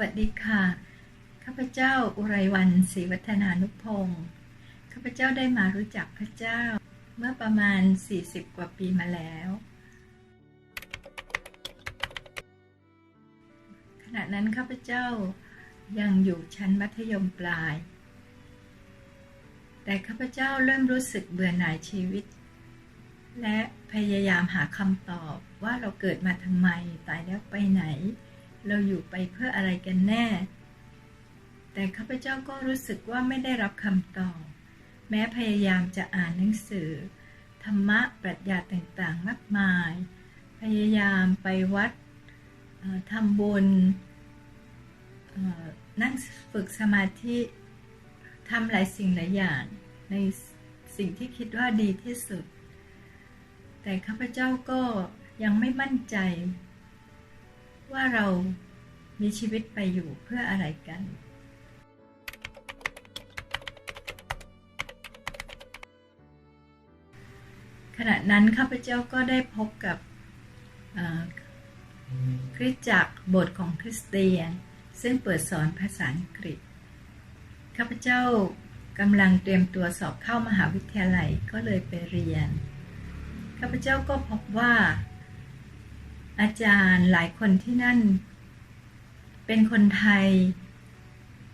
วัสดีค่ะ ข้าพเจ้าอุไรวันศรีวัฒนานุพงศ์ข้าพเจ้าได้มารู้จักพระเจ้า เมื่อประมาณ 40 กว่าปีมาแล้ว ขณะนั้นข้าพเจ้ายังอยู่ชั้นมัธยมปลาย แต่ข้าพเจ้าเริ่มรู้สึกเบื่อหน่ายชีวิต และพยายามหาคำตอบว่าเราเกิดมาทำไม ตายแล้วไปไหน เราอยู่ไปเพื่ออะไรกันแน่ แต่ข้าพเจ้าก็รู้สึกว่าไม่ได้รับคำตอบ แม้พยายามจะอ่านหนังสือ ธรรมะปรัชญาต่างๆ มากมาย พยายามไปวัดทำบุญนั่งฝึกสมาธิทำหลายสิ่งหลายอย่าง ในสิ่งที่คิดว่าดีที่สุด แต่ข้าพเจ้าก็ยังไม่มั่นใจ ว่าเรามีชีวิตไปอยู่เพื่ออะไรกัน ขณะนั้นข้าพเจ้าก็ได้พบกับคริสจักรบสถ์ของคริสเตียน ซึ่งเปิดสอนภาษาอังกฤษ ข้าพเจ้ากำลังเตรียมตัวสอบเข้ามหาวิทยาลัยก็เลยไปเรียน ข้าพเจ้าก็พบว่า อาจารย์หลายคนที่นั่น เป็นคนไทย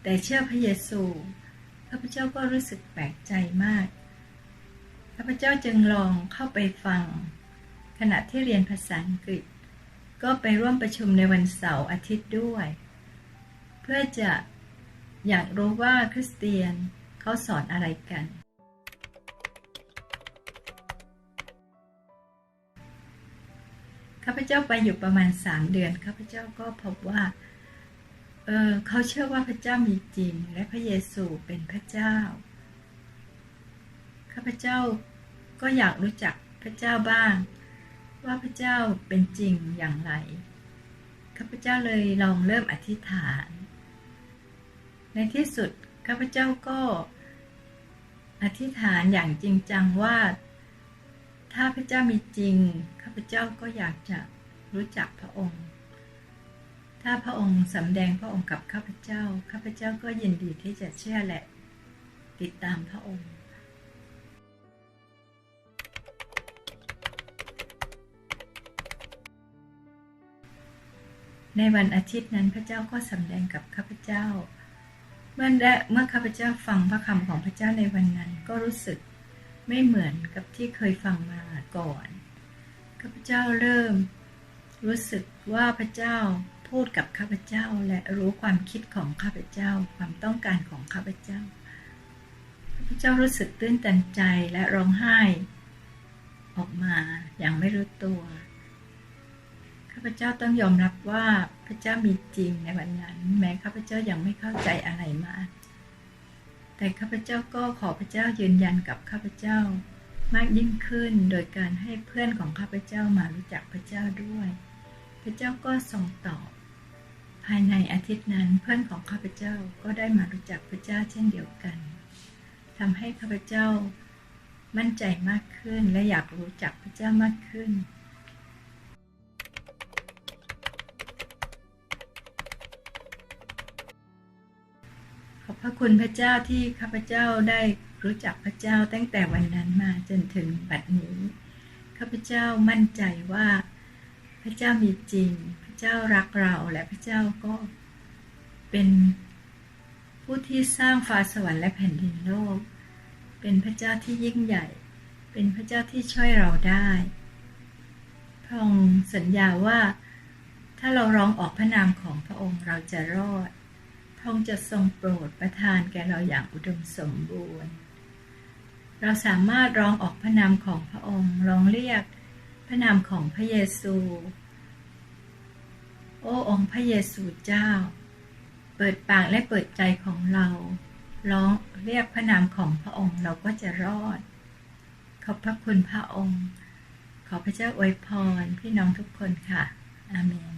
แต่เชื่อพระเยซูข้าพเจ้าก็รู้สึกแปลกใจมากข้าพเจ้าจึงลองเข้าไปฟัง ขณะที่เรียนภาษาอังกฤษ ก็ไปร่วมประชุมในวันเสาร์อาทิตย์ด้วย เพื่อจะอยากรู้ว่าคริสเตียนเขาสอนอะไรกัน ข้าพเจ้าไปอยู่ประมาณสามเดือน ข้าพเจ้าก็พบว่า เออเขาเชื่อว่าพระเจ้ามีจริง และพระเยซูเป็นพระเจ้า ข้าพเจ้าก็อยากรู้จักพระเจ้าบ้าง ว่าพระเจ้าเป็นจริงอย่างไร ข้าพเจ้าเลยลองเริ่มอธิษฐาน ในที่สุดข้าพเจ้าก็อธิษฐานอย่างจริงจังว่า ถ้าพระเจ้ามีจริง พเจ้าก็อยากจะรู้จักพระองค์ ถ้าพระองค์สำแดงพระองค์กับข้าพเจ้า ข้าพเจ้าก็ยินดีที่จะเชื่อและ ติดตามพระองค์ในวันอาทิตย์นั้นพระเจ้าก็สำแดงกับข้าพเจ้า เมื่อได้เมื่อข้าพเจ้าฟังพระคำของพระเจ้าในวันนั้นก็รู้สึกไม่เหมือนกับที่เคยฟังมาก่อน ข้าพเจ้าเริ่ม รู้สึกว่าพระเจ้าพูดกับข้าพเจ้าและรู้ความคิดของข้าพเจ้า ความต้องการของข้าพเจ้า ข้าพเจ้ารู้สึกตื้นตันใจและร้องไห้ ออกมาอย่างไม่รู้ตัว ข้าพเจ้าต้องยอมรับว่าพระเจ้ามีจริงในวันนั้น แม้ข้าพเจ้ายังไม่เข้าใจอะไรมาก แต่ข้าพเจ้าก็ขอพระเจ้ายืนยันกับข้าพเจ้า มากยิ่งขึ้นโดยการให้เพื่อนของข้าพเจ้ามารู้จักพระเจ้าด้วย พระเจ้าก็ทรงตอบ ภายในอาทิตย์นั้นเพื่อนของข้าพเจ้าก็ได้มารู้จักพระเจ้าเช่นเดียวกันทำให้ข้าพเจ้ามั่นใจมากขึ้นและอยากรู้จักพระเจ้ามากขึ้น อบพระคุณพระเจ้าที่ข้าพเจ้าได้รู้จักพระเจ้าตั้งแต่วันนั้นมาจนถึงบัดนี้ ข้าพเจ้ามั่นใจว่า พระเจ้ามีจริง พระเจ้ารักเราและพระเจ้าก็เป็นผู้ที่สร้างฟ้าสวรรค์และแผ่นดินโลก เป็นพระเจ้าที่ยิ่งใหญ่ เป็นพระเจ้าที่ช่วยเราได้ พระองค์สัญญาว่า ถ้าเราร้องออกพระนามของพระองค์เราจะรอด พระองค์จะทรงโปรดประทานแก่เราอย่างอุดมสมบูรณ์ เราสามารถร้องออกพระนามของพระองค์ร้องเรียกพระนามของพระเยซู โอ้องค์พระเยซูเจ้า เปิดปากและเปิดใจของเรา ร้องเรียกพระนามของพระองค์เราก็จะรอด ขอบพระคุณพระองค์ ขอพระเจ้าอวยพรพี่น้องทุกคนค่ะ อาเมน